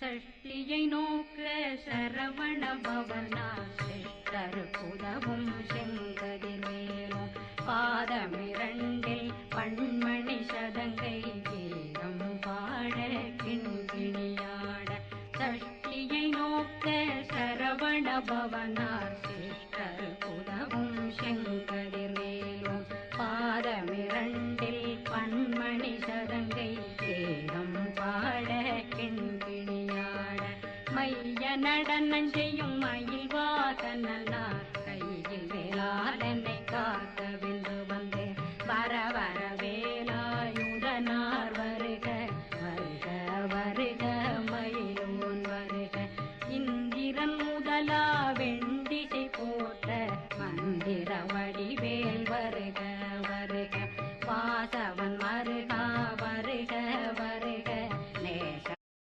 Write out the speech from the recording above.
சஷ்டியை நோக்க சரவண பவனா சிஷ்டர் புதவும் செங்கதிர் மேலும் பாதமிரண்டில் பண்மணி சதங்கை கீதம் பாட கிண்கிணியாட. சஷ்டியை நோக்க சரவண பவனார் மைய நடனம் செய்யும் மயில் வாசனார் கையில் வேளாளனை காக்க வென்று வந்தே. வர வர வேலாயுதனார் வருக வருக வருக மயிலும் முன் வருக. இந்திரன் முதலா வெண்டிசை போட்ட மந்திர வடிவேல் வருக வருக. வாசவ